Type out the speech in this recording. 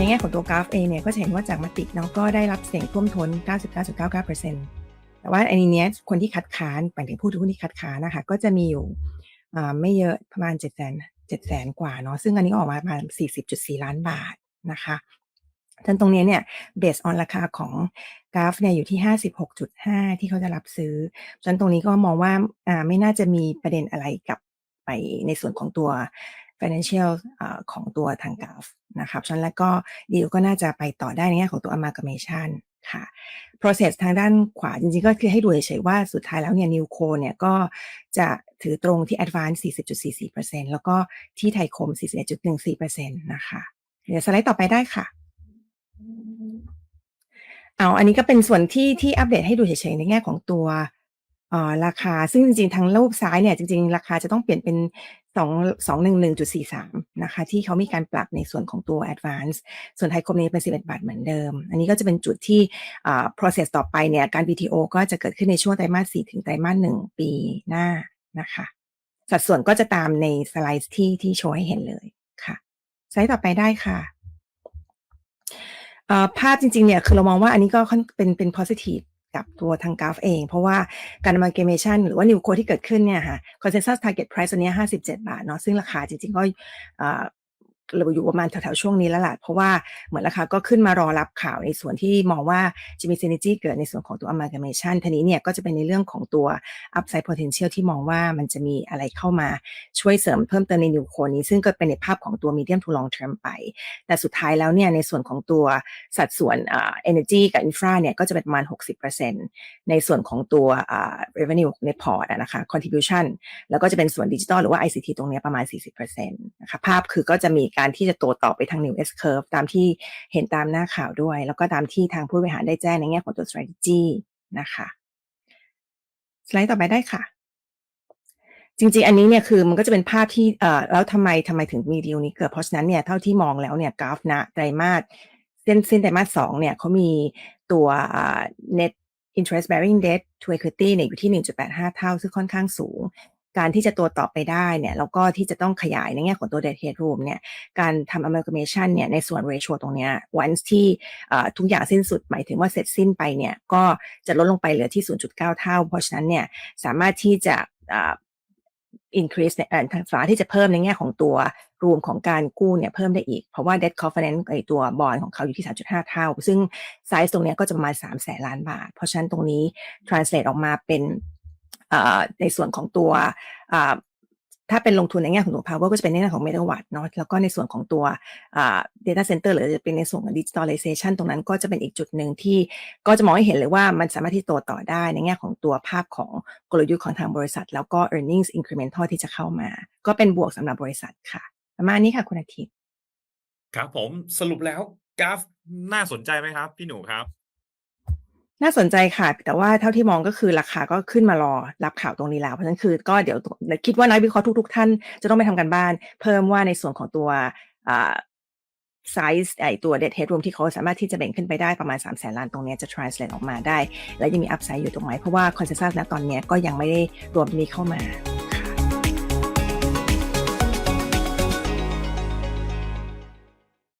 ในแง่ของตัวกราฟเองเนี่ยก็จะเห็นว่าจากมติเนาะก็ได้รับเสียงท่วมท้น 99.99%แต่ว่าอันนี้เนี่ยคนที่คัดค้านหมายถึงผู้ถือหุ้นที่คัดค้านนะคะก็จะมีอยู่ไม่เยอะประมาณ7 0 0 0 0 7แสนกว่าเนาะซึ่งอันนี้ออกมาประมาณ 40.4 ล้านบาทนะคะทั้นตรงนี้เนี่ยเบสออนราคาของกราฟเนี่ยอยู่ที่ 56.5 ที่เขาจะรับซื้อฉะนั้นตรงนี้ก็มองว่าอ่าไม่น่าจะมีประเด็นอะไรกับไปในส่วนของตัว financial อของตัวทางกราฟนะครับฉะนั้นแล้วก็ดีลก็น่าจะไปต่อได้ในแง่ของตัว amalgamation ค่ะ process ทางด้านขวาจริงๆ ก็คือให้ดูเฉยๆว่าสุดท้ายแล้วเนี่ย Newco เนี่ยก็จะถือตรงที่ Advance 40.44%แล้วก็ที่ไทยคม 41.14%นะคะเดี๋ยวสไลด์ต่อไปได้ค่ะเอาอันนี้ก็เป็นส่วนที่ที่อัปเดตให้ดูเฉยๆในแง่ของตัวราคาซึ่งจริงๆทางรูปซ้ายเนี่ยจริงๆ ราคาจะต้องเปลี่ยนเป็น 2 211.43 นะคะ ที่เขามีการปรับในส่วนของตัว Advance ส่วนไทยคมนี้เป็น 11 บาทเหมือนเดิม อันนี้ก็จะเป็นจุดที่อ่า process ต่อไปเนี่ย การ BTO ก็จะเกิดขึ้นในช่วงไตรมาส 4 ถึงไตรมาส 1 ปีหน้านะคะ สัดส่วนก็จะตามในสไลด์ที่ที่โชว์ให้เห็นเลยค่ะ สไลด์ต่อไปได้ค่ะภาพจริงๆเนี่ยคือเรามองว่าอันนี้ก็เป็นเป็น positive กับตัวทางกราฟเอง เพราะว่าการมาเกมเมชันหรือว่านิวโคที่เกิดขึ้นเนี่ยค่ะคอนเซนแซสทาร์เก็ตไพรซ์ตัวนี้57 บาทเนาะซึ่งราคาจริงๆก็ เราอยู่ประมาณแถวๆช่วงนี้แล้วล่ะเพราะว่าเหมือนราคาก็ขึ้นมารอรับข่าวในส่วนที่มองว่าจะมี synergy เกิดในส่วนของตัว amalgamation ทีนี้เนี่ยก็จะเป็นในเรื่องของตัว upside potential ที่มองว่ามันจะมีอะไรเข้ามาช่วยเสริมเพิ่มเติมใน new core นี้ ซึ่งก็เป็นในภาพของตัว medium to long term ไป แต่สุดท้ายแล้วเนี่ยในส่วนของตัวสัดส่วนอ่า energy กับ infra เนี่ยก็จะเป็นประมาณ 60%ในส่วนของตัวอ่า revenue ในพอร์ตนะคะ contribution แล้วก็จะเป็นส่วนดิจิทัลหรือว่า ICT ตรงเนี้ยประมาณ 40%นะคะภาพคือก็จะมีกการที่จะโตต่อไปทาง new S curve ตามที่เห็นตามหน้าข่าวด้วย แล้วก็ตามที่ทางผู้บริหารได้แจ้งในแง่ของตัว strategy นะคะสไลด์ต่อไปได้ค่ะ จริง ๆ อันนี้เนี่ยคือมันก็จะเป็นภาพที่เอ่อแล้วทำไมทำไมถึงมีดีลนี้เกิดเพราะฉะนั้นเนี่ยเท่าที่มองแล้วเนี่ยกราฟณไตรมาสเส้นเส้นไตรมาสสองเนี่ยเขามีตัว net interest bearing debt to equity เนี่ยอยู่ที่ 1.85 เท่า ซึ่งค่อนข้างสูง การที่จะตัวต่อไปได้เนี่ยแล้วก็ที่จะต้องขยายในแง่ของตัว debt headroom เนี่ยการทำ amalgamation เนี่ยในส่วน ratio ตรงเนี้ย once ที่ทุกอย่างสิ้นสุดหมายถึงว่าเสร็จสิ้นไปเนี่ยก็จะลดลงไปเหลือที่ 0.9 เท่า เพราะฉะนั้นเนี่ยสามารถที่จะอ่า increase ในเอ่อสามารถที่จะเพิ่มในแง่ของตัวรวมของการกู้เนี่ยเพิ่มได้อีก เพราะว่า debt covenant ไอตัวบอลของเขาอยู่ที่ 3.5 เท่า ซึ่งไซส์ตรงเนี้ยก็จะประมาณ3แสนล้านบาท เพราะฉะนั้นตรงนี้ translate ออกมาเป็น ในส่วนของตัวถ้าเป็นลงทุนในแง่ของตัว power ก็จะเป็นในแง่ของ megawatt เนาะแล้วก็ในส่วนของตัวอ่า data center หรือจะเป็นในส่วนของ digitalization ตรงนั้นก็จะเป็นอีกจุดหนึ่งที่ก็จะมองให้เห็นเลยว่ามันสามารถที่โตต่อได้ในแง่ของตัวภาพของกลยุทธ์ของทางบริษัท แล้วก็ earnings incremental ที่จะเข้ามา ก็เป็นบวกสำหรับบริษัทค่ะ ประมาณนี้ค่ะคุณอาทิตย์ครับผมสรุปแล้วกราฟน่าสนใจไหมครับ พี่หนูครับ น่าสนใจค่ะ แต่ว่าเท่าที่มองก็คือราคาก็ขึ้นมารอรับข่าวตรงนี้แล้ว เพราะฉะนั้นคือก็เดี๋ยวคิดว่านักวิเคราะห์ทุก ๆ ท่านจะต้องไปทำกันบ้าน เพิ่มว่าในส่วนของตัวไซส์ไอตัว debt headroom ที่เขาสามารถที่จะแบ่งขึ้นไปได้ประมาณ 3 0 0แสนล้านตรงนี้จะ translate ออกมาได้ และยังมี upside อยู่ตรงไหนเพราะว่า consensus ณตอนนี้ก็ยังไม่ได้รวมนี้เข้ามา